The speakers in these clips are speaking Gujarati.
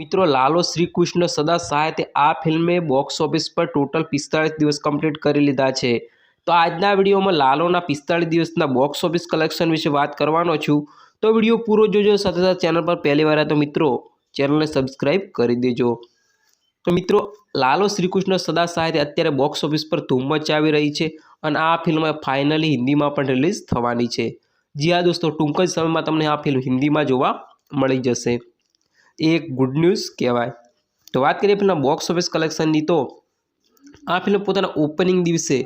મિત્રો, લાલો શ્રીકૃષ્ણ સદા સહાયતે આ ફિલ્મે બોક્સ ઓફિસ પર ટોટલ પિસ્તાળીસ દિવસ કમ્પ્લીટ કરી લીધા છે. તો આજના વિડીયોમાં લાલોના પિસ્તાળીસ દિવસના બોક્સ ઓફિસ કલેક્શન વિશે વાત કરવાનો છું. તો વીડિયો પૂરો જોજો, સાથે સાથે ચેનલ પર પહેલી વાર તો મિત્રો ચેનલને સબસ્ક્રાઈબ કરી દેજો. તો મિત્રો, લાલો શ્રીકૃષ્ણ સદા સહાયતે અત્યારે બોક્સ ઓફિસ પર ધૂમ મચાવી રહી છે અને આ ફિલ્મ ફાઇનલી હિન્દીમાં પણ રિલીઝ થવાની છે. જી હા દોસ્તો, ટૂંક જ સમયમાં તમને આ ફિલ્મ હિન્દીમાં જોવા મળી જશે. એ એક ગુડ ન્યૂઝ કહેવાય. તો વાત કરીએ ફિલ્મના બોક્સ ઓફિસ કલેક્શનની તો, આ ફિલ્મ પોતાના ઓપનિંગ દિવસે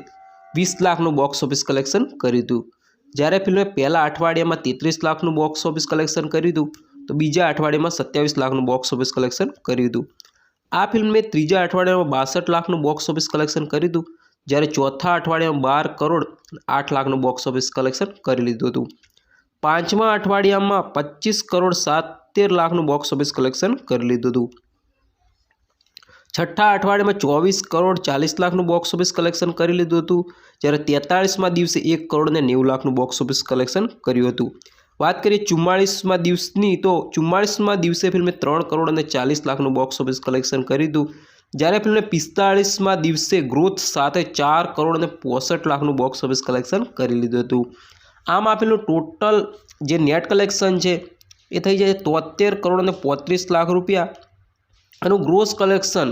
વીસ લાખનું બોક્સ ઓફિસ કલેક્શન કર્યું હતું. જ્યારે ફિલ્મે પહેલા અઠવાડિયામાં તેત્રીસ લાખનું બોક્સ ઓફિસ કલેક્શન કર્યું હતું, તો બીજા અઠવાડિયામાં સત્યાવીસ લાખનું બોક્સ ઓફિસ કલેક્શન કર્યું હતું. આ ફિલ્મે ત્રીજા અઠવાડિયામાં બાસઠ લાખનું બોક્સ ઓફિસ કલેક્શન કર્યું હતું, જ્યારે ચોથા અઠવાડિયામાં બાર કરોડ આઠ લાખનું બોક્સ ઓફિસ કલેક્શન કરી લીધું હતું. પાંચમા અઠવાડિયામાં પચીસ કરોડ સાતેર લાખનું બોક્સ ઓફિસ કલેક્શન કરી લીધું હતું. છઠ્ઠા અઠવાડિયામાં ચોવીસ કરોડ ચાલીસ લાખનું બોક્સ ઓફિસ કલેક્શન કરી લીધું હતું. જ્યારે તેતાળીસમાં દિવસે એક કરોડ ને નેવું લાખનું બોક્સ ઓફિસ કલેક્શન કર્યું હતું. વાત કરીએ ચુમ્માળીસમાં દિવસની, તો ચુમ્માળીસમાં દિવસે ફિલ્મે ત્રણ કરોડ અને ચાલીસ લાખનું બોક્સ ઓફિસ કલેક્શન કર્યું હતું જ્યારે ફિલ્મે પિસ્તાળીસમાં દિવસે ગ્રોથ સાથે ચાર કરોડ અને પોસઠ લાખનું બોક્સ ઓફિસ કલેક્શન કરી લીધું હતું. આમ આપેલું ટોટલ જે નેટ કલેક્શન છે, એ થઈ જાય તોતેર કરોડ અને પોત્રીસ લાખ રૂપિયા. એનું ગ્રોસ કલેક્શન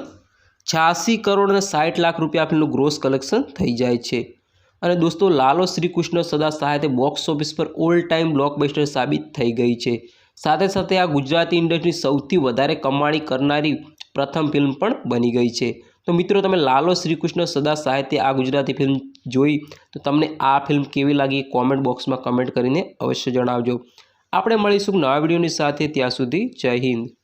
છ્યાસી કરોડ અને સાઠ લાખ રૂપિયા આપેલું ગ્રોસ કલેક્શન થઈ જાય છે. અને દોસ્તો, લાલો શ્રીકૃષ્ણ સદા સહાયતે બોક્સ ઓફિસ પર ઓલ ટાઈમ બ્લોકબસ્ટર સાબિત થઈ ગઈ છે. સાથે સાથે આ ગુજરાતી ઇન્ડસ્ટ્રી સૌથી વધારે કમાણી કરનારી પ્રથમ ફિલ્મ પણ બની ગઈ છે. તો મિત્રો, તમે લાલો શ્રીકૃષ્ણ સદા સાહિત્ય આ ગુજરાતી ફિલ્મ જોઈ, તો તમને આ ફિલ્મ કેવી લાગી કોમેન્ટ બોક્સમાં કમેન્ટ કરીને અવશ્ય જણાવજો. આપણે મળીશું નવા વિડીયોની સાથે, ત્યાં સુધી જય હિન્દ.